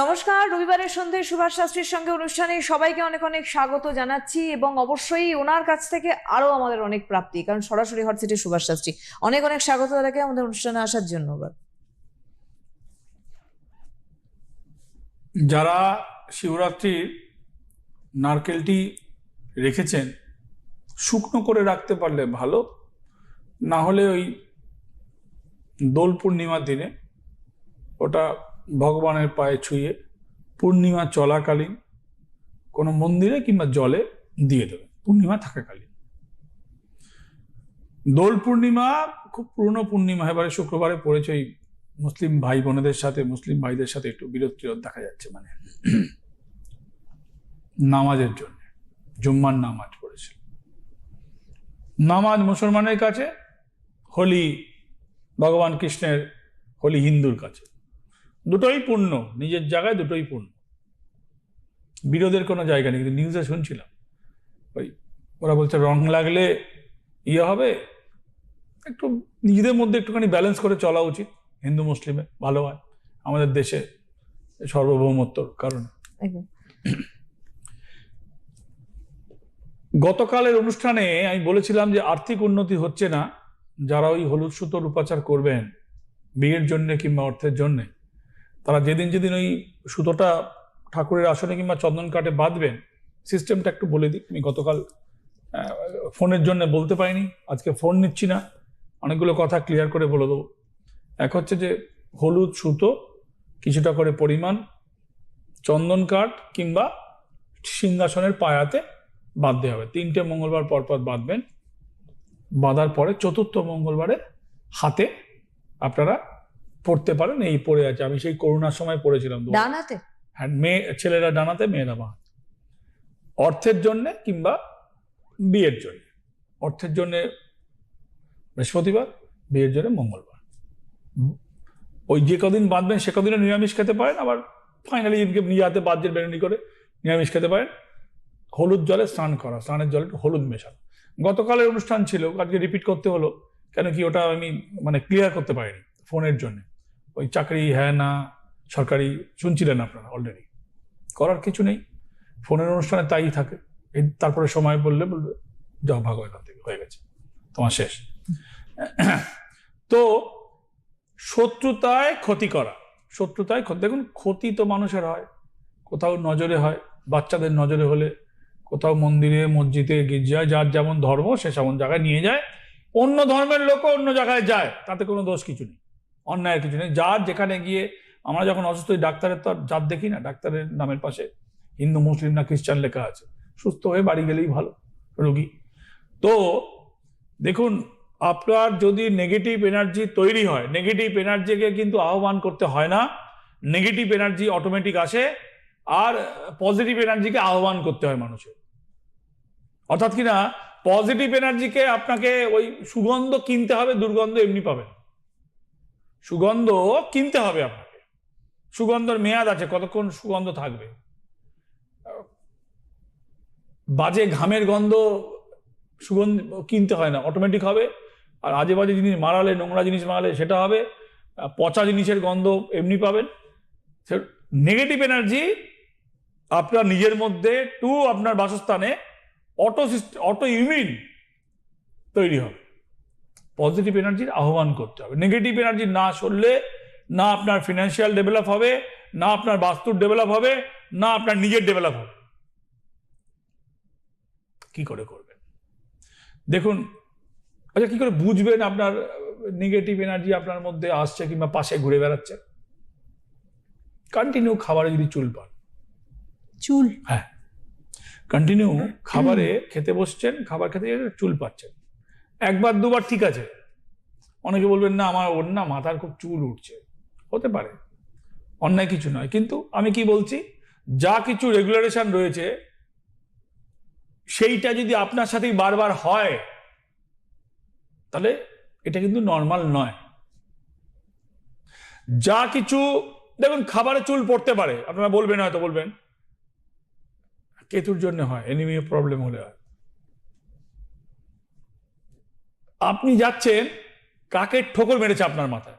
নমস্কার, রবিবারের সন্ধে সুভাষ শাস্ত্রীর সঙ্গে অনুষ্ঠানে সবাইকে অনেক অনেক স্বাগত জানাচ্ছি এবং অবশ্যই ওনার কাছ থেকে আরও আমাদের অনেক প্রাপ্তি, কারণ সরাসরি হট সিটি সুভাষ শাস্ত্রী। অনেক অনেক স্বাগত তাদেরকে আমাদের অনুষ্ঠানে আসার জন্য যারা শিবরাত্রির নারকেলটি রেখেছেন, শুকনো করে রাখতে পারলে ভালো, না হলে ওই দোল পূর্ণিমার দিনে ওটা ভগবানের পায়ে ছুঁয়ে পূর্ণিমা চলাকালীন কোনো মন্দিরে কিংবা জলে দিয়ে দেবে। পূর্ণিমা থাকাকালীন। দোল পূর্ণিমা, খুব পুরনো পূর্ণিমা, এবারে শুক্রবারে পড়েছে ওই মুসলিম ভাই বোনেদের সাথে, মুসলিম ভাইদের সাথে একটু বিরোধ দেখা যাচ্ছে মানে। নামাজের জন্য। জুম্মার নামাজ পড়েছিল নামাজ মুসলমানের কাছে, হোলি, ভগবান কৃষ্ণের হোলি হিন্দুর কাছে। দুটোই পূর্ণ নিজের জায়গায় দুটোই পূর্ণ। বিরোধের কোনো জায়গা নেই কিন্তু নিউজে শুনছিলাম। ওই ওরা বলছে রং লাগলে ইয়ে হবে একটু নিজেদের মধ্যে একটুখানি ব্যালেন্স করে চলা উচিত। হিন্দু মুসলিমে ভালো হয়। আমাদের দেশে সার্বভৌমত্বর কারণে। গতকালের অনুষ্ঠানে আমি বলেছিলাম যে আর্থিক উন্নতি হচ্ছে না যারা ওই হলুদ সুতোর উপাচার করবেন বিয়ের জন্য কিংবা অর্থের জন্য তারা যেদিন যেদিন ওই সুতোটা ঠাকুরের আসনে কিংবা চন্দন কাঠে বাঁধবেন সিস্টেমটা একটু বলে দিই। আমি গতকাল ফোনের জন্য বলতে পারিনি, আজকে ফোন নিচ্ছি না। অনেকগুলো কথা ক্লিয়ার করে বলে দেবো। এক হচ্ছে যে, হলুদ সুতো, কিছুটা করে পরিমাণ চন্দন কাঠ কিংবা সিংহাসনের পায়াতে বাঁধতে হবে। তিনটে মঙ্গলবার পরপর বাঁধবেন। বাঁধার পরে চতুর্থ মঙ্গলবারে হাতে আপনারা পড়তে পারেন এই পড়ে আছে। আমি সেই করোনার সময় পড়েছিলাম দু- ডান হাতে হ্যাঁ মেয়ে ছেলেরা ডানাতে মেয়েরা বাঁ। অর্থের জন্যে কিংবা বিয়ের জন্য। অর্থের জন্যে বৃহস্পতিবার বিয়ের জন্য মঙ্গলবার। ওই যে কদিন বাঁধবেন সে কদিনও নিরামিষ খেতে পারেন আবার ফাইনালি দিনকে নিজে হাতে বাদ্যের বেরোনি করে নিরামিষ খেতে পারেন। হলুদ জলে স্নান করা স্নানের জলে একটু হলুদ মেশানো। গতকালের অনুষ্ঠান ছিল আজকে রিপিট করতে হলো। কেন কি ওটা আমি মানে ক্লিয়ার করতে পারিনি ফোনের জন্য। ওই চাকরি হ্যাঁ না, সরকারি শুনছিলেন আপনারা অলরেডি করার কিছু নেই। ফোনের অনুষ্ঠানে তাই থাকে। এই তারপরে সময় বললে বলবে, যাও, ভাগো এখান থেকে, হয়ে গেছে। তোমার শেষ। তো শত্রুতায় ক্ষতি করা। শত্রুতায় দেখুন, ক্ষতি তো মানুষের হয়। কোথাও নজরে হয়, বাচ্চাদের নজরে হলে। কোথাও মন্দিরে, মসজিদে, গির্জায়, যার যেমন ধর্ম, সে সেমন জায়গায় নিয়ে যায়। অন্য ধর্মের লোকও অন্য জায়গায় যায়, তাতে কোনো দোষ কিছু নেই। অন্যায়ের কিছু নেই। যার যেখানে গিয়ে আমরা যখন অসুস্থ হই, ডাক্তারের তো আর জাত দেখি না, ডাক্তারের নামের পাশে হিন্দু, মুসলিম না খ্রিস্টান লেখা আছে। সুস্থ হয়ে বাড়ি গেলেই ভালো, রোগী। তো দেখুন, আপনার যদি নেগেটিভ এনার্জি তৈরি হয় নেগেটিভ এনার্জিকে কিন্তু আহ্বান করতে হয় না। নেগেটিভ এনার্জি অটোমেটিক আসে আর পজিটিভ এনার্জিকে আহ্বান করতে হয় মানুষের। অর্থাৎ কিনা পজিটিভ এনার্জিকে আপনাকে ওই সুগন্ধ কিনতে হবে, দুর্গন্ধ এমনি পাবেন। সুগন্ধ কিনতে হবে আপনাকে। সুগন্ধর মেয়াদ আছে, কতক্ষণ সুগন্ধ থাকবে? বাজে ঘামের গন্ধ সুগন্ধ কিনতে হয় না অটোমেটিক হবে। আর আজে বাজে জিনিস মারালে, নোংরা জিনিস মারালে সেটা হবে। পচা জিনিসের গন্ধ এমনি পাবেন। নেগেটিভ এনার্জি আপনার নিজের মধ্যে টু আপনার বাসস্থানে অটো অটো ইমিউন তৈরি হবে। পজিটিভ এনার্জির আহ্বান করতে হবে। নেগেটিভ এনার্জি না সরলে না আপনার ফিনান্সিয়াল ডেভেলপ হবে না আপনার বাস্তুর ডেভেলপ হবে না আপনার নিজের ডেভেলপ হবে। কি করে করবেন? দেখুন আচ্ছা কি করে বুঝবেন আপনার নেগেটিভ এনার্জি আপনার মধ্যে আসছে কিংবা পাশে ঘুরে বেড়াচ্ছে? কন্টিনিউ খাবারে যদি চুল পান। চুল? হ্যাঁ। কন্টিনিউ খাবারে খেতে বসছেন খাবার খেতে চুল পাচ্ছেন। একবার, দুবার ঠিক আছে। অনেকে বলবেন, না, আমার ওর না মাথার খুব চুল উঠছে। হতে পারে। অন্যায় কিছু নয়। কিন্তু আমি কি বলছি, যা কিছু রেগুলারেশন রয়েছে, সেইটা যদি আপনার সাথেই বারবার হয়, তাহলে এটা কিন্তু নর্মাল নয়। যা কিছু, দেখুন, খাবারে চুল পড়তে পারে। আপনারা বলবেন, হয়তো বলবেন, কেতুর জন্য হয় এনিমিও প্রবলেম হলে হয়। আপনি যাচ্ছেন কাকের ঠোকর মেরেছে আপনার মাথায়?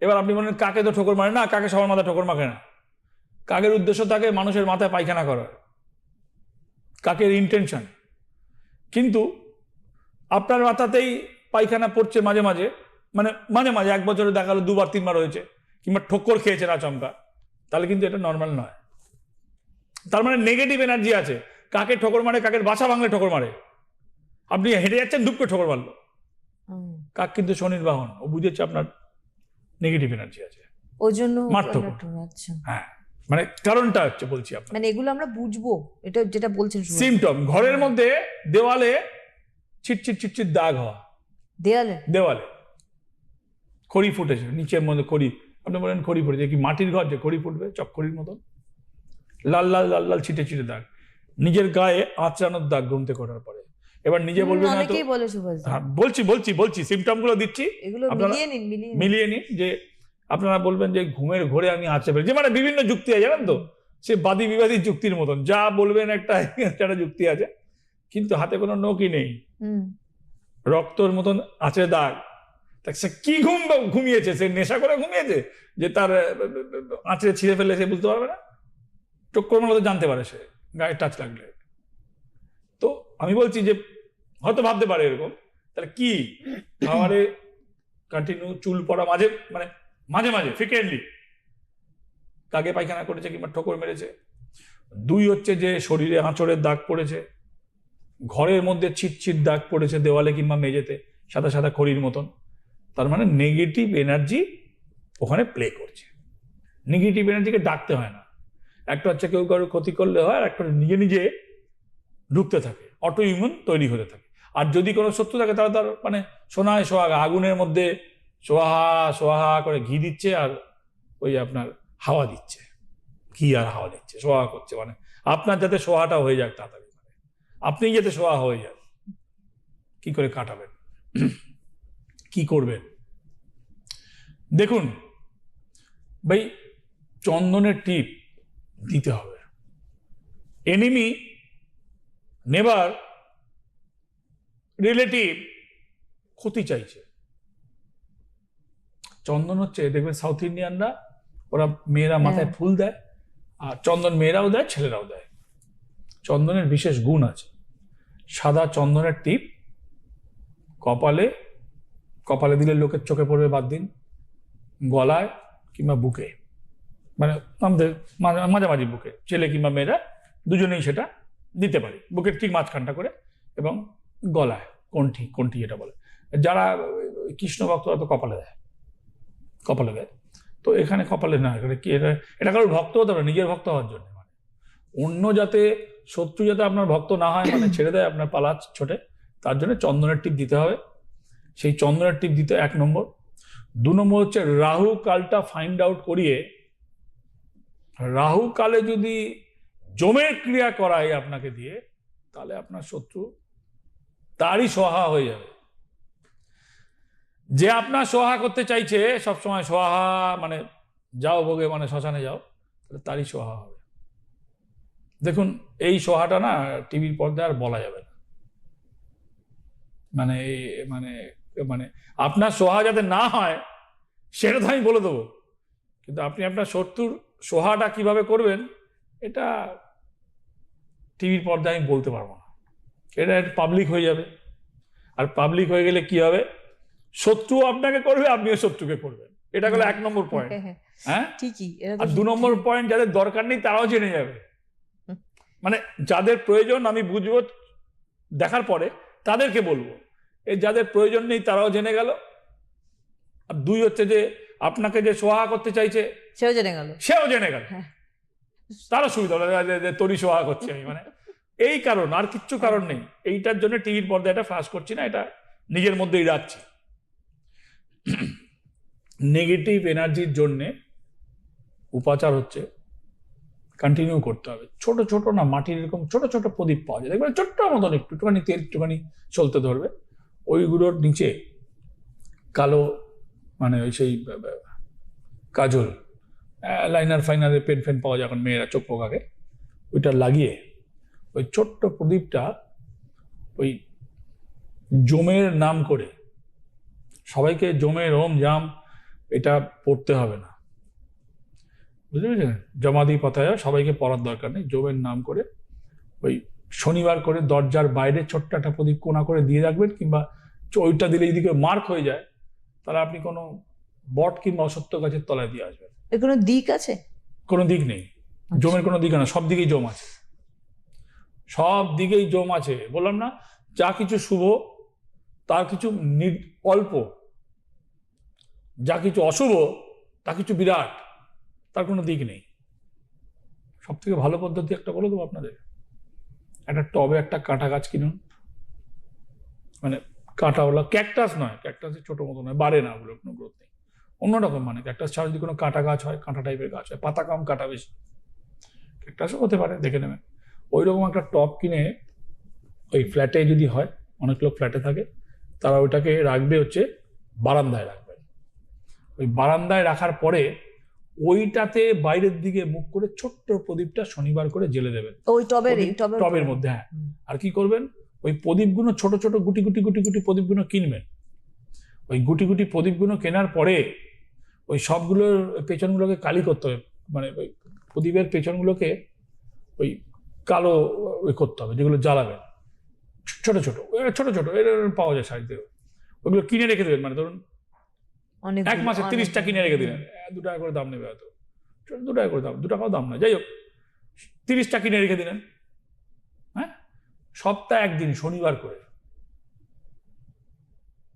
এবার আপনি বলেন, কাকে তো ঠোকর মারে না, কাকে সবার মাথায় ঠোকর মাখে না? কাকের উদ্দেশ্য থাকে মানুষের মাথায় পায়খানা করার কাকের ইন্টেনশন কিন্তু আপনার মাথাতেই পায়খানা পড়ছে মাঝে মাঝে মানে মাঝে মাঝে, এক বছরে দেখা গেলো দুবার, তিনবার হয়েছে, কিংবা ঠোক্কর খেয়েছে আচমকা তাহলে কিন্তু এটা নর্মাল নয়। তার মানে নেগেটিভ এনার্জি আছে। কাকে ঠোকর মারে, কাকের বাসা ভাঙলে ঠোকর মারে। আপনি হেঁটে যাচ্ছেন, ধূপকে ঠোকর মারলো। কাক কিন্তু শনির বাহন ও বুঝেছে আপনার নেগেটিভ এনার্জি আছে। ওই জন্য মারতো। আচ্ছা। হ্যাঁ মানে কারণটা হচ্ছে বলছি আপনার মানে এগুলো আমরা বুঝব এটা যেটা বলছেন সিমটম ঘরের মধ্যে দেওয়ালে ছিটছিট ছিটছিট দাগ হওয়া। দেয়ালে দেওয়ালে। খড়ি ফুটেছে নিচের মধ্যে খড়ি আপনি বলেন খড়ি ফুটেছে কি মাটির ঘর যে খড়ি ফুটবে চক্করির মতন? লাল লাল লাল লাল ছিটে ছিটে দাগ। নিজের গায়ে আঁচড়ানোর দাগ ঘুমতে করার পরে। এবার নিজে বলবেন হুম, হয়তো অনেকেই বলে সুভাষ হ্যাঁ, বলছি বলছি বলছি সিমটমগুলো দিচ্ছি। এগুলো মিলিয়ে নিন মিলিয়ে নিন। যে আপনারা বলবেন যে ঘুমের ঘোরে আমি আঁচড়ে ফেলেছি। মানে বিভিন্ন যুক্তি আছে জানেন তো? সে বাদী বিবাদী যুক্তির মতন। যা বলবেন একটা একটা যুক্তি আছে কিন্তু হাতে কোনো নখই নেই। রক্তর মতন আছে দাগ। তা সে কি ঘুম ঘুমিয়েছে? সে নেশা করে ঘুমিয়েছে? যে তার আঁচড়ে ছিঁড়ে ফেলে সে বুঝতে পারবে না? চক্কর মারলে তো জানতে পারে সে গায়ে টাচ লাগলে। তো আমি বলছি যে, হয়তো ভাবতে পারে এরকম। তাহলে কি? খাবারে কন্টিনিউ চুল পড়া মাঝে মানে মাঝে মাঝে ফ্রিকুয়েন্টলি কাকে পায়খানা করেছে কিংবা ঠোকর মেরেছে। দুই হচ্ছে যে, শরীরে আঁচড়ের দাগ পড়েছে। ঘরের মধ্যে ছিটছিট দাগ পড়েছে দেওয়ালে কিংবা মেঝেতে, সাদা সাদা খড়ির মতন। তার মানে নেগেটিভ এনার্জি ওখানে প্লে করছে। নেগেটিভ এনার্জিকে ডাকতে হয় না। একটা হচ্ছে কেউ কারোর ক্ষতি করলে হয়, আর একটা নিজে নিজে ঢুকতে থাকে। অটো ইমিউন তৈরি হতে থাকে। আর যদি কোনো শত্রু থাকে, তাহলে তার মানে সোনায় সোহাগা আগুনের মধ্যে সোহা সোহা করে ঘি দিচ্ছে আর ওই আপনার হাওয়া দিচ্ছে। ঘি আর হাওয়া দিচ্ছে, সোহা করছে মানে। আপনার যাতে সোহাটা হয়ে যাক তাড়াতাড়ি মানে আপনি যাতে সোয়া হয়ে যান, কি করে কাটাবেন? কি করবেন? দেখুন, ভাই, চন্দনের টিপ দিতে হবে। এনিমি নেবার রিলেটিভ ক্ষতি চাইছে। চন্দন হচ্ছে দেখবেন সাউথ ইন্ডিয়ানরা ওরা মেয়েরা মাথায় হ্যাঁ। ফুল দেয় আর চন্দন মেয়েরাও দেয় ছেলেরাও দেয়। চন্দনের বিশেষ গুণ আছে। সাদা চন্দনের টিপ কপালে কপালে দিলে লোকের চোখে পড়বে বাদ দিন গলায় কিংবা বুকে। মানে আমাদের মাঝামাঝি বুকে ছেলে কিংবা মেয়েরা দুজনেই সেটা দিতে পারি। বুকের ঠিক মাঝখানটা করে এবং গলায়, কণ্ঠি কণ্ঠি যেটা বলে। যারা কৃষ্ণ ভক্ত তো কপালে দেয়। কপালে দেয়। তো এখানে কপালে না, এখানে কি, এটা এটা কারোর ভক্ত হতে পারে, নিজের ভক্ত হওয়ার জন্য মানে। অন্য যাতে শত্রু যাতে আপনার ভক্ত না হয় মানে ছেড়ে দেয় আপনার পালা ছোটে, তার জন্য চন্দনের টিপ দিতে হবে। সেই চন্দনের টিপ দিতে এক নম্বর। দু নম্বর হচ্ছে রাহু কালটা ফাইন্ড আউট করিয়ে, রাহু কালে যদি জমের ক্রিয়া করায় আপনাকে দিয়ে তাহলে আপনার শত্রু তারই সহা হয়ে যাবে। যে আপনার সহা করতে চাইছে, সবসময় সহা মানে যাও ভোগে মানে শ্মশানে যাও, তাহলে তারই সহা হবে। দেখুন, এই সোহাটা না টিভির পর্দায় আর বলা যাবে না। মানে মানে মানে আপনার সোহা যাতে না হয়, সেটা তো আমি বলে দেবো। কিন্তু আপনি আপনার শত্রুর সোহাটা কীভাবে করবেন এটা টিভির পর্দায় আমি বলতে পারব না। এটা একটা পাবলিক হয়ে যাবে। আর পাবলিক হয়ে গেলে কি হবে? শত্রু আপনাকে করবে আপনিও শত্রুকে করবেন। এটা হলো এক নম্বর পয়েন্ট হ্যাঁ, হ্যাঁ, হ্যাঁ? ঠিকই আর দু নম্বর পয়েন্ট যাদের দরকার নেই তারাও জেনে যাবে। মানে যাদের প্রয়োজন আমি বুঝব দেখার পরে তাদেরকে বলব। এই যাদের প্রয়োজন নেই তারাও জেনে গেল। আর দুই হচ্ছে যে আপনাকে যে সোহা করতে চাইছে সেও জেনে গেল। সেও জেনে গেল। তারও সুবিধা যে সোহা করছি আমি মানে। এই কারণ, আর কিচ্ছু কারণ নেই। এইটার জন্য টিভির পর্দায় এটা ফ্লাশ করছি না, এটা নিজের মধ্যেই রাখছি। নেগেটিভ এনার্জির জন্যে উপাচার হচ্ছে কন্টিনিউ করতে হবে। ছোট ছোট না, মাটির এরকম ছোট ছোট প্রদীপ পাওয়া যায়। দেখবেন, ছোট্ট মতন একটুখানি তেল, একটুখানি চলতে ধরবে। ওইগুলোর নিচে কালো মানে ওই সেই কাজল লাইনার ফাইনারে পেন ফেন পাওয়া যায় এখন মেয়েরা চোখ পোকাকে। ওইটা লাগিয়ে ওই ছোট্ট প্রদীপটা ওই জমের নাম করে সবাইকে জমের ওম জাম, এটা পড়তে হবে না। বুঝতে পেরেছেন? জমাদি পাতায় সবাইকে পড়ার দরকার নেই জমের নাম করে ওই শনিবার করে দরজার বাইরে ছোট্ট একটা প্রদীপ কোনা করে দিয়ে রাখবেন কিংবা ওইটা দিলে কেউ মার্ক হয়ে যায়, তাহলে আপনি কোনো বট কিংবা অসত্য গাছের তলায় দিয়ে আসবেন। এর কোনো দিক আছে? কোনো দিক নেই। জমের কোনো দিক না সব দিকেই জম আছে। সব দিকেই জম আছে। বললাম না যা কিছু শুভ তার কিছু অল্প। যা কিছু অশুভ তা কিছু বিরাট তার কোনো দিক নেই। সব থেকে ভালো পদ্ধতি একটা বলে দেবো আপনাদের। একটা টবে একটা কাঁটা গাছ কিনুন। মানে কাঁটাওয়ালা ক্যাকটাস নয় ক্যাকটাসের ছোট মতো নয় বাড়ে না ওগুলো কোনো গ্রোথ নেই। অন্যরকম মানে। ক্যাকটাস ছাড়া যদি কোনো কাঁটা গাছ হয় কাঁটা টাইপের গাছ হয় পাতা কম কাঁটা বেশি। ক্যাকটাসও হতে পারে দেখে নেবেন। ওই রকম একটা টপ কিনে ওই ফ্ল্যাটে যদি হয় অনেক লোক ফ্ল্যাটে থাকে তারা ওইটাকে রাখবে হচ্ছে বারান্দায় রাখবেন ওই বারান্দায় রাখার পরে ওইটাতে বাইরের দিকে মুখ করে ছোট্ট প্রদীপটা শনিবার করে জেলে দেবেন। ওই টবের টবের মধ্যে হ্যাঁ। আর কি করবেন? ওই প্রদীপগুলো ছোট ছোট গুটি গুটি গুটি গুটি প্রদীপগুলো কিনবেন। ওই গুটি গুটি প্রদীপগুলো কেনার পরে ওই সবগুলোর পেছনগুলোকে কালি করতে হবে। মানে ওই প্রদীপের পেছনগুলোকে ওই কালো ওই করতে হবে যেগুলো জ্বালাবেন ছোট ছোট ছোট ছোট পাওয়া যায় থেকে ওইগুলো কিনে রেখে দেবেন মানে ধরুন অনেক এক মাসে তিরিশটা কিনে রেখে দিলেন। দু টাকা করে দাম নেবে হয়তো। দু টাকা করে দাম দু টাকাও দাম না যাই হোক তিরিশটা কিনে রেখে দিলেন হ্যাঁ? সপ্তাহে একদিন শনিবার করে।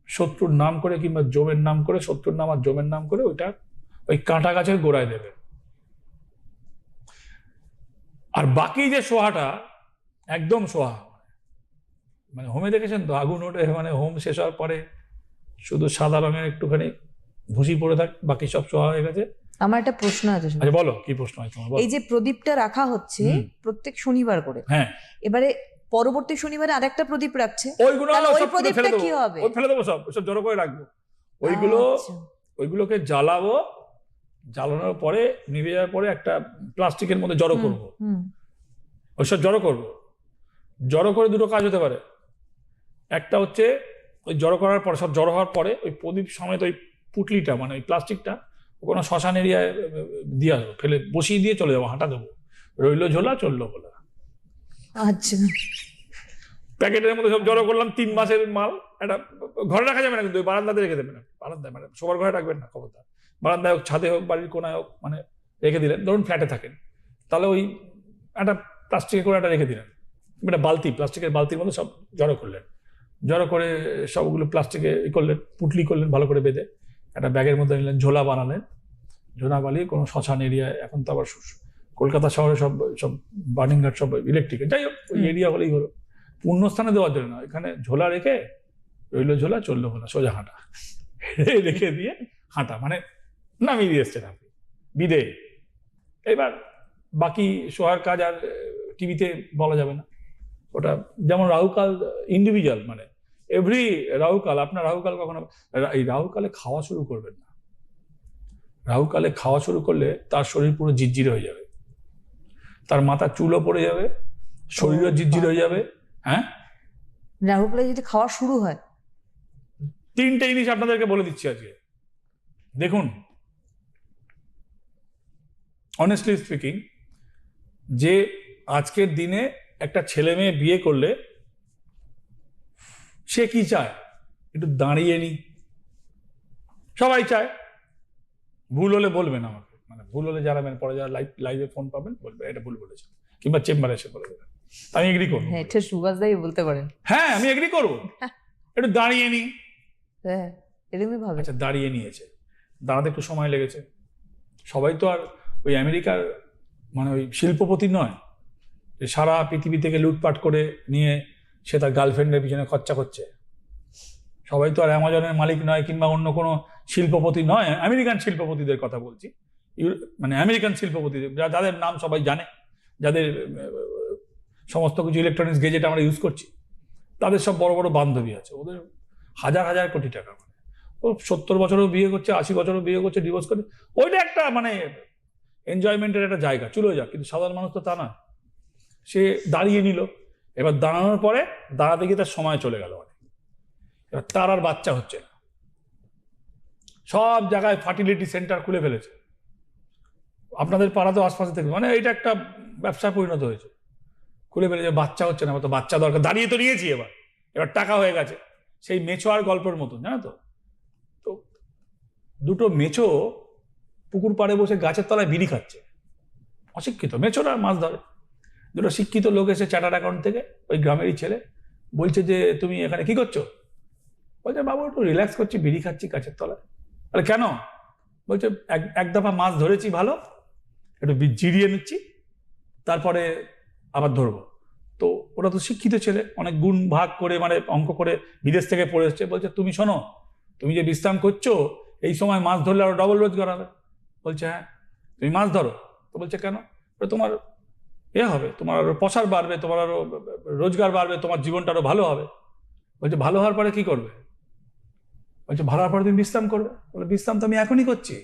শত্রুর নাম করে কিংবা জমের নাম করে শত্রুর নাম আর জমের নাম করে ওইটা ওই কাঁটা গাছের গোড়ায় দেবে। আর বাকি যে সোহাটা একদম সোহা। মানে হোমে দেখেছেন তো? আগুন ওঠে মানে হোম শেষ হওয়ার পরে শুধু সাদা রঙের একটুখানি ভুসি পড়ে থাক বাকি সব সোহা হয়ে গেছে। আমার একটা প্রশ্ন আছে আচ্ছা বলো কি প্রশ্ন আছে তোমার? এই যে প্রদীপটা রাখা হচ্ছে প্রত্যেক শনিবার করে হ্যাঁ। এবারে পরবর্তী শনিবারে আরেকটা প্রদীপ রাখছে। ওইগুলো ওই প্রদীপটা ফেলে দেবো। কি হবে? ওই ফেলে দেবো সব সব জড়ো করে রাখব। ওইগুলো আচ্ছা। ওইগুলোকে জ্বালাবো জ্বালানোর পরে নিভে যাওয়ার পরে একটা প্লাস্টিকের মধ্যে জড়ো করব। ওইসব জড়ো করব। জড়ো করে দুটো কাজ হতে পারে। একটা হচ্ছে ওই জড়ো করার পরে সব জড়ো হওয়ার পরে ওই প্রদীপ সমেত ওই পুটলিটা মানে ওই প্লাস্টিকটা কোনো শ্মশান এরিয়ায় দিয়ে আসব। ফেলে বসিয়ে দিয়ে চলে যাব হাঁটা দেবো। রইল ঝোলা চলল বলে আচ্ছা। প্যাকেটের মধ্যে সব জড়ো করলাম, তিন মাসের মাল। একটা ঘরে রাখা যাবে না কিন্তু বারান্দাতে রেখে দেবেন বারান্দায় মানে সবার ঘরে রাখবেন না, খবরদার। বারান্দায় হোক, ছাদে হোক, বাড়ির কোনায় হোক মানে রেখে দিলেন। ধরুন ফ্ল্যাটে থাকেন। তাহলে ওই একটা প্লাস্টিকের করে একটা রেখে দিলেন। একটা বালতি, প্লাস্টিকের বালতির মধ্যে সব জড়ো করলেন। জড়ো করে সবগুলো প্লাস্টিকে ই করলেন, পুটলি করলেন, ভালো করে বেঁধে। একটা ব্যাগের মধ্যে নিলেন, ঝোলা বানালেন। ঝোলা বানিয়ে কোনো শ্মশান এরিয়ায়, এখন তো আবার কলকাতা শহরে সব সব বার্নিংঘাট সব ইলেকট্রিক যাই হোক ওই এরিয়া হলেই হলো। পুণ্যস্থানে দেওয়ার জন্য না এখানে ঝোলা রেখে রইল ঝোলা চলল হলো সোজা হাঁটা। রেখে দিয়ে হাঁটা মানে নামিয়ে দিয়ে এসছেন আপনি। বিদে। এবার বাকি সোহার কাজ আর টিভিতে বলা যাবে না। ওটা যেমন রাহুকাল ইন্ডিভিজুয়াল মানে। এভরি রাহুকাল আপনার রাহুকাল কখনো এই রাহুকালে খাওয়া শুরু করবেন না। রাহুকালে খাওয়া শুরু করলে তার শরীর পুরো জিজ্জির হয়ে যাবে। তার মাথা চুলও পড়ে যাবে শরীরও জিজ্জির হয়ে যাবে হ্যাঁ? রাহুকালে যদি খাওয়া শুরু হয়? তিনটে জিনিস আপনাদেরকে বলে দিচ্ছি আজকে। দেখুন অনেস্টলি স্পিকিং যে আজকের দিনে একটা ছেলে মেয়ে বিয়ে করলে সে কি চায়? একটু দাঁড়িয়ে নি। সবাই চায়। ভুল হলে বলবেন আমাকে। মানে ভুল হলে জানাবেন পরে যারা লাইভ লাইভে ফোন পাবেন বলবে এটা ভুল বলেছে কিংবা চেম্বারে এসে বলে দেবেন। আমি এগ্রি করব। হ্যাঁ এটা সুভাষ দাই বলতে পারেন। হ্যাঁ আমি এগ্রি করব। একটু দাঁড়িয়ে নি। হ্যাঁ এরকমই ভাবে। আচ্ছা দাঁড়িয়ে নিয়েছে। দাঁড়াতে একটু সময় লেগেছে। সবাই তো আর ওই আমেরিকার মানে ওই শিল্পপতি নয়। যে সারা পৃথিবী থেকে লুটপাট করে নিয়ে সে তার গার্লফ্রেন্ডের পিছনে খরচা করছে। সবাই তো আর অ্যামাজনের মালিক নয় কিংবা অন্য কোনো শিল্পপতি নয়। আমেরিকান শিল্পপতিদের কথা বলছি। মানে আমেরিকান শিল্পপতিদের যা- যাদের নাম সবাই জানে, যাদের সমস্ত কিছু ইলেকট্রনিক্স গেজেট আমরা ইউজ করছি, তাদের সব বড় বড় বান্ধবী আছে, ওদের হাজার হাজার কোটি টাকা মানে। ও সত্তর বছরও বিয়ে করছে, আশি বছরও বিয়ে করছে ডিভোর্স করে, ওইটা একটা মানে এনজয়মেন্টের একটা জায়গা, চলে যাক, কিন্তু সাধারণ মানুষ তো তা না সে দাঁড়িয়ে নিল, এবার দাঁড়ানোর পরে দাঁড়াতে গিয়ে তার সময় চলে গেল অনেক। এবার তার আর বাচ্চা হচ্ছে না। সব জায়গায় ফার্টিলিটি সেন্টার খুলে ফেলেছে। আপনাদের পাড়াতেও আশপাশে থেকে মানে এটা একটা ব্যবসায় পরিণত হয়েছে। খুলে ফেলেছে বাচ্চা হচ্ছে না তো বাচ্চা দরকার, দাঁড়িয়ে তো নিয়েছি এবার। এবার টাকা হয়ে গেছে। সেই মেছো আর গল্পের মতন, জানো তো? তো দুটো মেছো পুকুর পাড়ে বসে গাছের তলায় বিড়ি খাচ্ছে। অশিক্ষিত, মেছোরা মাছ ধরে। দুটো শিক্ষিত লোক এসে চার্টার অ্যাকাউন্ট থেকে ওই গ্রামেরই ছেলে বলছে যে, তুমি এখানে কি করছ? বলছে, বাবু, একটু রিল্যাক্স করছি, বিড়ি খাচ্ছি গাছের তলায়। আরে কেন? বলছে, এক এক দফা মাছ ধরেছি ভালো একটু জিরিয়ে নিচ্ছি, তারপরে আবার ধরবো। তো ওরা তো শিক্ষিত ছেলে, অনেক গুণ ভাগ করে মানে অঙ্ক করে বিদেশ থেকে পড়ে এসছে। বলছে, তুমি শোনো, তুমি যে বিশ্রাম করছ, এই সময় মাছ ধরলে আরও ডবল রোজগার হবে। বলছে হ্যাঁ তুমি মাছ ধরো। তো বলছে, কেন? তোমার এ হবে, তোমার আরও প্রসার বাড়বে, তোমার আরও রোজগার বাড়বে, তোমার জীবনটা আরও ভালো হবে। বলছে, ভালো হওয়ার পরে কি করবে? বলছে, ভালো হওয়ার পরে তুমি বিশ্রাম করবে? বলে, বিশ্রাম তো আমি এখনই করছি।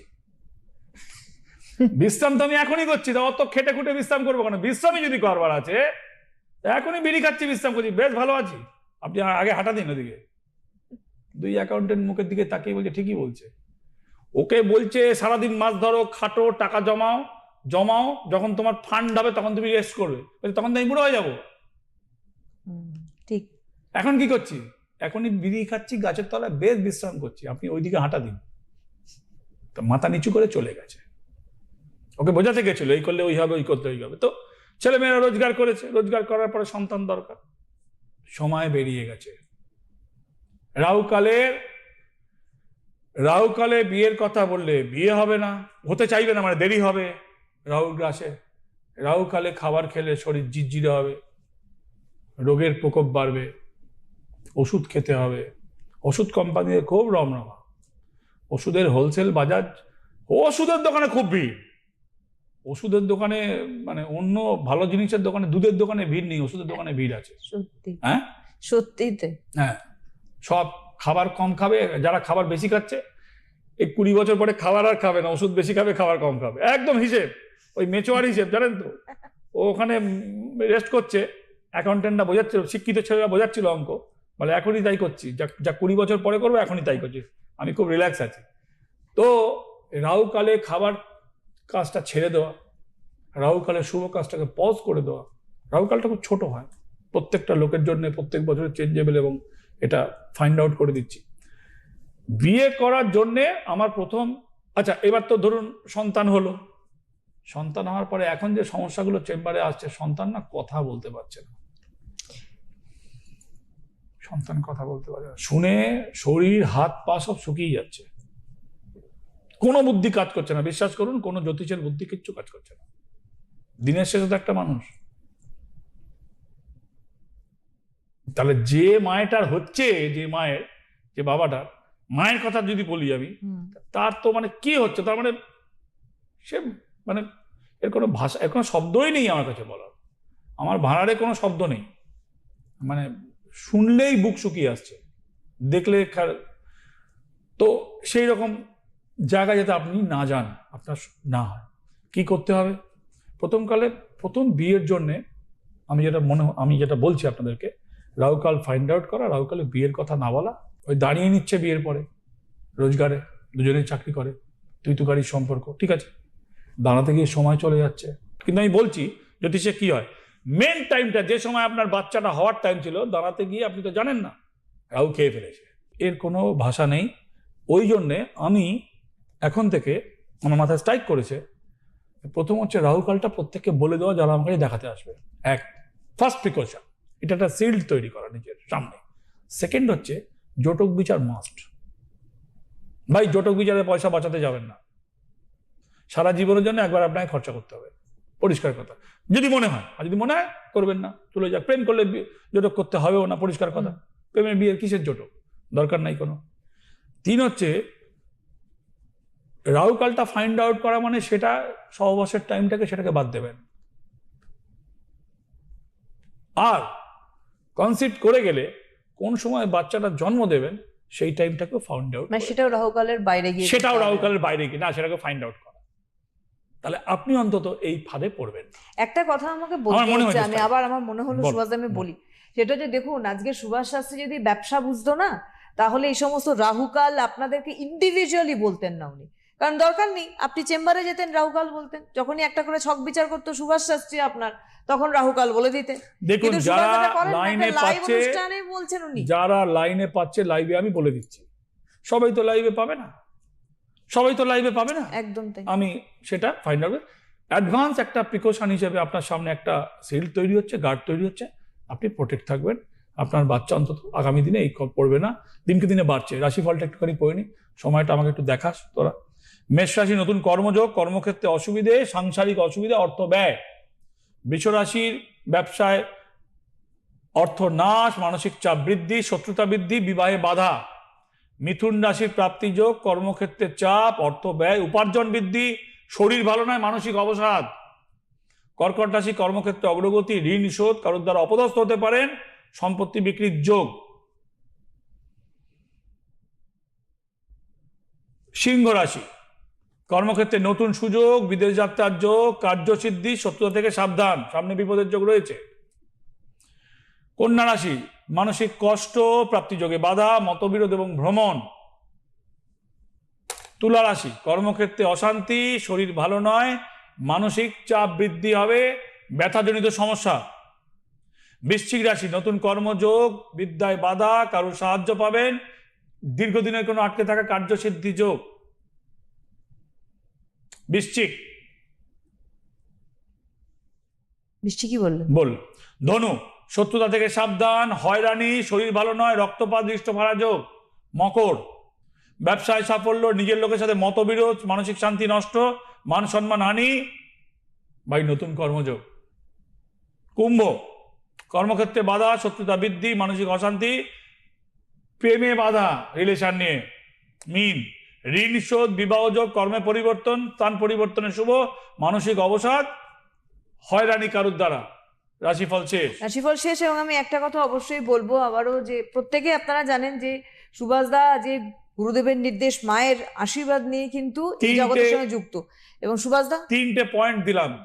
বিশ্রাম তো আমি এখনই করছি তো অত খেটে খুটে বিশ্রাম করব কেন? বিশ্রামই যদি করবার আছে এখনই বিড়ি খাচ্ছি বিশ্রাম করছি। বেশ ভালো আছি। আপনি আগে হাঁটা দিন ওদিকে। দুই অ্যাকাউন্টেন্ট মুখের দিকে তাকিয়ে বলছে ঠিকই বলছে। ওকে বলছে সারাদিন মাছ ধরো খাটো টাকা জমাও জমাও যখন তোমার ফান্ড হবে তখন তুমি রেস্ট করবে। তখন তো আমি বুড়ো হয়ে যাব। ঠিক। এখন কি করছি? এখনই বিড়ি খাচ্ছি গাছের তলায় বেশ বিশ্রাম করছি। আপনি ওইদিকে হাঁটা দিন। তো মাথা নিচু করে চলে গেছে। ওকে বোঝাতে গেছিল, এই করলে ওই হবে, ওই করতে ওই হবে। তো ছেলে মেয়েরা রোজগার করেছে, রোজগার করার পরে সন্তান দরকার। সময় বেরিয়ে গেছে। রাহুকালের, রাহুকালে বিয়ের কথা বললে বিয়ে হবে না, হতে চাইবে না মানে দেরি হবে। রাহু গ্রাসে, রাহুকালে খাবার খেলে শরীর জিজ্জিরে হবে, রোগের প্রকোপ বাড়বে, ওষুধ খেতে হবে। ওষুধ কোম্পানিতে খুব রমরমা। ওষুধের হোলসেল বাজার ওষুধের দোকানে খুব ভিড়। ওষুধের দোকানে মানে অন্য ভালো জিনিসের দোকানে দুধের দোকানে ভিড় নেই ওষুধের দোকানে ভিড় আছে। সত্যি। হ্যাঁ? সত্যিতে। হ্যাঁ। সব খাবার কম খাবে যারা খাবার বেশি খাচ্ছে এই কুড়ি বছর পরে খাবার আর খাবে না ওষুধ বেশি খাবে খাবার কম খাবে। একদম হিসেব ওই মেচোয়ার হিসেব জানেন তো? ও ওখানে রেস্ট করছে অ্যাকাউন্টেন্টরা বোঝাচ্ছিল শিক্ষিত ছেলেরা বোঝাচ্ছিল অঙ্ক। বলে এখনই তাই করছি যা যা কুড়ি বছর পরে করব এখনই তাই করছি আমি খুব রিল্যাক্স আছি। তো রাহুকালে খাবার কাজটা ছেড়ে দেওয়া রাহুকালে শুভ কাজটাকে পজ করে দেওয়া রাহুকালটা খুব ছোট হয়। প্রত্যেকটা লোকের জন্য প্রত্যেক বছর চেঞ্জেবল এবং এটা ফাইন্ড আউট করে দিচ্ছি। বিয়ে করার জন্যে আমার প্রথম আচ্ছা এবার তো ধরুন সন্তান হলো। সন্তান হওয়ার পরে এখন যে সমস্যাগুলো চেম্বারে আসছে, সন্তান না কথা বলতে পারছে না। সন্তান কথা বলতে পারে না। শুনে শরীর, হাত, পা সব শুকিয়ে যাচ্ছে। কোনো বুদ্ধি কাজ করছে না। বিশ্বাস করুন কোনো জ্যোতিষের বুদ্ধি কিচ্ছু কাজ করছে না। দিনের শেষে তো একটা মানুষ। তাহলে যে মায়েটার হচ্ছে যে মায়ের যে বাবাটার মায়ের কথা যদি বলি আমি তার তো মানে কি হচ্ছে? তার মানে সে মানে এর কোনো ভাষা এর কোনো শব্দই নেই আমার কাছে বলার। আমার ভাড়ারে কোনো শব্দ নেই। মানে শুনলেই বুক শুকিয়ে আসছে। দেখলে খার- তো সেই রকম জায়গায় যাতে আপনি না যান, আপনার না হয়। কি করতে হবে? প্রথমকালে, প্রথম বিয়ের জন্যে আমি যেটা মনে আমি যেটা বলছি আপনাদেরকে, রাহুকাল ফাইন্ড আউট করা, রাহুকালে বিয়ের কথা না বলা, ওই দাঁড়িয়ে নিচ্ছে বিয়ের পরে, রোজগারে, দুজনেই চাকরি করে তুই তো গাড়ির সম্পর্ক, ঠিক আছে? দাঁড়াতে গিয়ে সময় চলে যাচ্ছে। কিন্তু আমি বলছি, জ্যোতিষে কি হয়? মেন টাইমটা যে সময় আপনার বাচ্চাটা হওয়ার টাইম ছিল, দাঁড়াতে গিয়ে আপনি তো জানেন না, রাহু খেয়ে ফেলেছে। এর কোনো ভাষা নেই। ওই জন্যে আমি এখন থেকে আমার মাথায় স্ট্রাইক করেছে প্রথম হচ্ছে রাহুকালটা প্রত্যেককে বলে দেওয়া যারা আমাকে দেখাতে আসবে। এক ফার্স্ট প্রিকশন এটা একটা সিল্ড তৈরি করা নিজের সামনে। সেকেন্ড হচ্ছে জটক বিচার মাস্ট ভাই জটক বিচারে পয়সা বাঁচাতে যাবেন না। সারা জীবনের জন্য একবার আপনাকে খরচা করতে হবে। পরিষ্কার কথা। যদি মনে হয় আর যদি মনে হয় করবেন না। চলে যাক। প্রেম করলে জটক করতে হবেও না পরিষ্কার কথা। প্রেমের বিয়ের কিসের জটক? দরকার নাই কোনো। তিন হচ্ছে রাহুকালটা ফাইন্ড আউট করা মানে সেটা সহবাসের টাইমটাকে সেটাকে বাদ দেবেন। আর কনসিপ্ট করে গেলে কোন সময় বাচ্চাটা জন্ম দেবেন সেই টাইমটাকে ফাইন্ড আউট মানে সেটাও রাহুকালের বাইরে গিয়ে সেটাও রাহুকালের বাইরে কি না সেটাকে ফাইন্ড আউট করা। তাহলে আপনি অন্তত এই ফাঁদে পড়বেন। একটা কথা আমাকে বলতে আমি আবার আমার মনে হলো সুভাষ আমি বলি সেটা যে দেখুন আজকে সুভাষ শাস্ত্রী যদি ব্যবসা বুঝতো না তাহলে এই সমস্ত রাহুকাল আপনাদেরকে ইন্ডিভিজুয়ালি বলতেন না উনি। কারণ দরকার নেই আপনি চেম্বারে যেতেন রাহুকাল বলতেন। যখনই একটা করে ছক বিচার করতো সুভাষ শাস্ত্রী আপনার তখন রাহুকাল বলে দিতেন। দেখুন যারা লাইনে পাচ্ছে অনুষ্ঠানে বলছেন উনি। যারা লাইনে পাচ্ছে লাইভে আমি বলে দিচ্ছি। সবাই তো লাইভে পাবে না। সবাই তো লাইভে পাবে না। একদম তাই। আমি সেটা ফাইন্ড আউট অ্যাডভান্স একটা প্রিকশন হিসেবে আপনার সামনে একটা সিল তৈরি হচ্ছে গার্ড তৈরি হচ্ছে। আপনি প্রোটেক্ট থাকবেন। আপনার বাচ্চা অন্তত আগামী দিনে এই পড়বে না। দিনকে দিনে বাড়ছে। রাশিফলটা একটুখানি পড়ে নি সময়টা আমাকে একটু দেখাস তোরা। মেষ রাশি নতুন কর্মযোগ, কর্মক্ষেত্রে অসুবিধে, সাংসারিক অসুবিধা, অর্থ ব্যয়। বৃষ রাশির ব্যবসায় অর্থ নাশ, মানসিক চাপ বৃদ্ধি, শত্রুতা বৃদ্ধি, বিবাহে বাধা। মিথুন রাশির প্রাপ্তিযোগ কর্মক্ষেত্রে চাপ, অর্থ ব্যয়, উপার্জন বৃদ্ধি, শরীর ভালো নয়, মানসিক অবসাদ। কর্কট রাশি কর্মক্ষেত্রে অগ্রগতি, ঋণ শোধ, কারোর দ্বারা অপদস্থ হতে পারেন, সম্পত্তি বিক্রির যোগ। সিংহ রাশি কর্মক্ষেত্রে নতুন সুযোগ, বিদেশ যাত্রার যোগ, কার্যসিদ্ধি, শত্রুতা থেকে সাবধান। সামনে বিপদের যোগ রয়েছে। কন্যা রাশি, মানসিক কষ্ট প্রাপ্তিযোগে বাধা, মতবিরোধ এবং ভ্রমণ। তুলা রাশি, কর্মক্ষেত্রে অশান্তি, শরীর ভালো নয়, মানসিক চাপ বৃদ্ধি হবে, ব্যথাজনিত সমস্যা। বৃশ্চিক রাশি, নতুন কর্মযোগ, বিদ্যায় বাধা, কারোর সাহায্য পাবেন, দীর্ঘদিনের কোনো আটকে থাকা কার্যসিদ্ধি যোগ। বৃশ্চিক বৃষ্টি কি বললেন বল। ধনু শত্রুতা থেকে সাবধান হয়রানি শরীর ভালো নয় রক্তপাত দৃষ্ট ভাড়া যোগ মকর। ব্যবসায় সাফল্য নিজের লোকের সাথে মতবিরোধ মানসিক শান্তি নষ্ট মান সম্মান হানি ভাই নতুন কর্মযোগ। কুম্ভ কর্মক্ষেত্রে বাধা শত্রুতা বৃদ্ধি মানসিক অশান্তি প্রেমে বাধা রিলেশন নিয়ে। মিন ঋণ শোধ বিবাহযোগ কর্মে পরিবর্তন স্থান পরিবর্তনে শুভ মানসিক অবসাদ হয়রানি কারুর দ্বারা। রাশিফল শেষ। রাশিফল শেষ এবং আমি একটা কথা অবশ্যই বলব আবারও যে প্রত্যেকে আপনারা জানেন যে সুভাষদা যে গুরুদেবের নির্দেশ মায়ের আশীর্বাদ নিয়ে কিন্তু এই জগতের সঙ্গে যুক্ত। এবং সুভাষদা তিনটে পয়েন্ট দিলাম।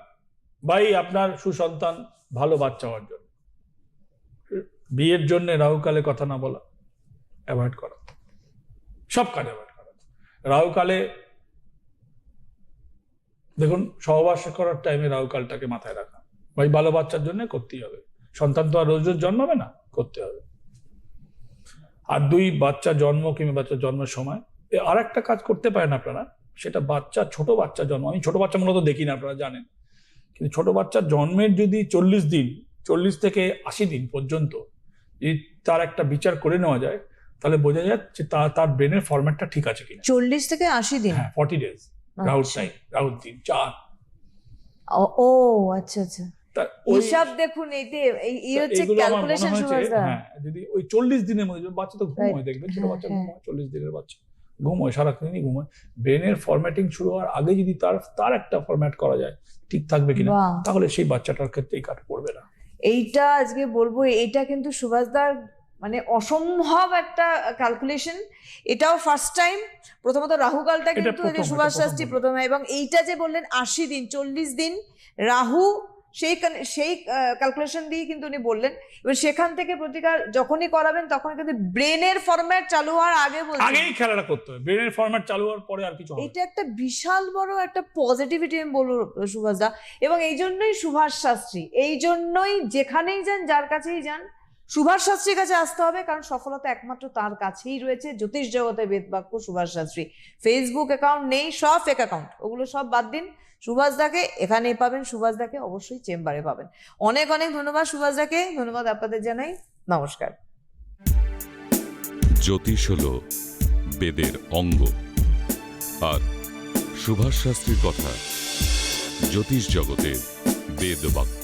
ভাই আপনার সুসন্তান ভালো বাচ্চা হওয়ার জন্য। বিয়ের জন্য রাহুকালে কথা না বলা অ্যাভয়েড করা। সব কাজ অ্যাভয়েড রাহুকালে দেখুন, সহবাস করার টাইমে রাহুকালটাকে মাথায় রাখা। ভাই, ভালো বাচ্চার জন্য করতেই হবে। সন্তান তো আর রোজ রোজ জন্মাবে না, করতে হবে। আর দুই, বাচ্চা জন্ম কিংবা বাচ্চা জন্মের সময় আর একটা কাজ করতে পারেন আপনারা, সেটা বাচ্চা, ছোট বাচ্চা জন্ম। আমি ছোট বাচ্চা মূলত দেখি না, আপনারা জানেন। কিন্তু ছোট বাচ্চার জন্মের যদি চল্লিশ দিন, চল্লিশ থেকে আশি দিন পর্যন্ত, যদি তার একটা বিচার করে নেওয়া যায় তাহলে বোঝা যাচ্ছে তার তার ব্রেনের ফরম্যাটটা ঠিক আছে কিনা। চল্লিশ থেকে আশি দিন? হ্যাঁ ফর্টি ডেজ আচ্ছা। টাইম রাহুল দিন চার। ও- আচ্ছা আচ্ছা। হিসাব দেখুন এইতে এই- হচ্ছে ক্যালকুলেশন হ্যাঁ যদি ওই চল্লিশ দিনের মধ্যে বাচ্চা তো ঘুমোয় দেখবেন ছোট হ্যাঁ, বাচ্চা হ্যাঁ। ঘুমোয় চল্লিশ দিনের বাচ্চা ঘুমোয় সারাদিনই ঘুমোয় ব্রেনের ফরম্যাটিং শুরু হওয়ার আগে যদি তার তার একটা ফরম্যাট করা যায় ঠিক থাকবে কিনা তাহলে সেই বাচ্চাটার ক্ষেত্রে এই কাট পড়বে না। এইটা আজকে বলব এটা কিন্তু সুভাষদার মানে অসম্ভব একটা ক্যালকুলেশন এটাও ফার্স্ট টাইম প্রথমত রাহুকালটা কিন্তু সুভাষ শাস্ত্রী প্রথমে এবং এইটা যে বললেন আশি দিন চল্লিশ দিন রাহু সেই সেই ক্যালকুলেশন দিয়ে কিন্তু উনি বললেন। এবার সেখান থেকে প্রতিকার যখনই করাবেন তখন কিন্তু ব্রেনের ফরম্যাট চালু হওয়ার আগে বলছেন আগেই খেলাটা করতে হবে। ব্রেনের ফরম্যাট চালু হওয়ার পরে আর কিছু হবে এটা একটা বিশাল বড় একটা পজিটিভিটি আমি বলব সুভাষ দা এবং এই জন্যই সুভাষ শাস্ত্রী এই জন্যই যেখানেই যান যার কাছেই যান সুভাষ শাস্ত্রীর কাছে আসতে হবে, কারণ সফলতা একমাত্র তার কাছেই রয়েছে। জ্যোতিষ জগতে বেদবাক্য সুভাষ শাস্ত্রী। ফেসবুক অ্যাকাউন্ট নেই, সব ফেক অ্যাকাউন্ট ওগুলো সব বাদ দিন। সুভাষ দাকে এখানেই পাবেন, সুভাষ দাকে অবশ্যই চেম্বারে পাবেন। অনেক অনেক ধন্যবাদ সুভাষ দাকে, ধন্যবাদ আপনাদের জানাই। নমস্কার। জ্যোতিষ হল বেদের অঙ্গ। আর সুভাষ শাস্ত্রীর কথা জ্যোতিষ জগতে বেদ বাক্য।